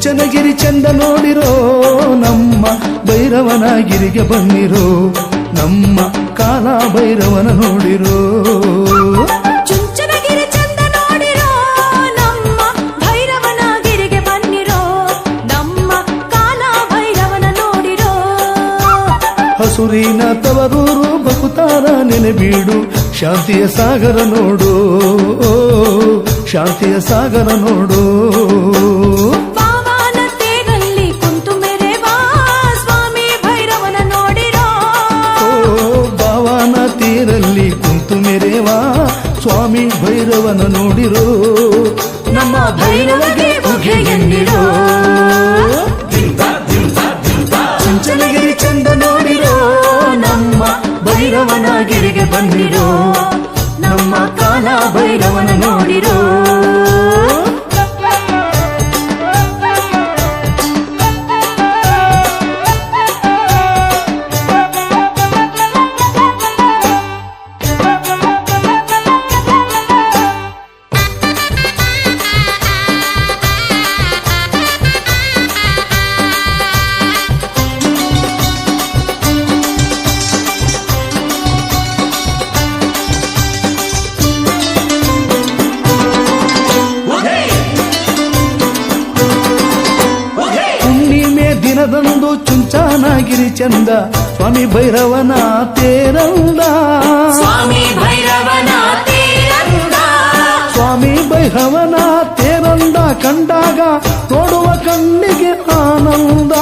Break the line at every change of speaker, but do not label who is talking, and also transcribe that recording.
ಚುಂಚನಗಿರಿ ಚಂದ ನೋಡಿರೋ ನಮ್ಮ ಭೈರವನಗಿರಿಗೆ ಬನ್ನಿರೋ ನಮ್ಮ ಕಾಲ ಭೈರವನ
ಗಿರಿಗೆ ಬಂದಿರೋ ನಮ್ಮ ಕಾಲ ಭೈರವನ ನೋಡಿರೋ.
ಹಸುರಿನ ತವರೂರು ಬಕುತಾರ ನೆನೆಬೀಡು ಶಾಂತಿಯ ಸಾಗರ ನೋಡು ಶಾಂತಿಯ ಸಾಗರ ನೋಡು.
ಮೆರೆವಾ ಸ್ವಾಮಿ ಭೈರವನ ನೋಡಿರೋ,
ನಮ್ಮ ಭೈರವಗೆ ಉಗೆ ಎನ್ನಿರೋ ಚುಂಚನಗಿರಿ ಚಂದ ನೋಡಿರೋ, ನಮ್ಮ ಭೈರವನ ಗಿರಿಗೆ ಬಂದಿರೋ. ಹುಣ್ಣಿಮೆ ದಿನದಂದು ಚುಂಚಾನಗಿರಿ ಚಂದ ಸ್ವಾಮಿ ಭೈರವನ ತೇರಂದ
ಸ್ವಾಮಿ ಭೈರವನ ತೇರಂದ
ಸ್ವಾಮಿ ಭೈರವನ ತೇರಂದ ಕಂಡಾಗ ನೋಡುವ ಕಣ್ಣಿಗೆ ಆನಂದ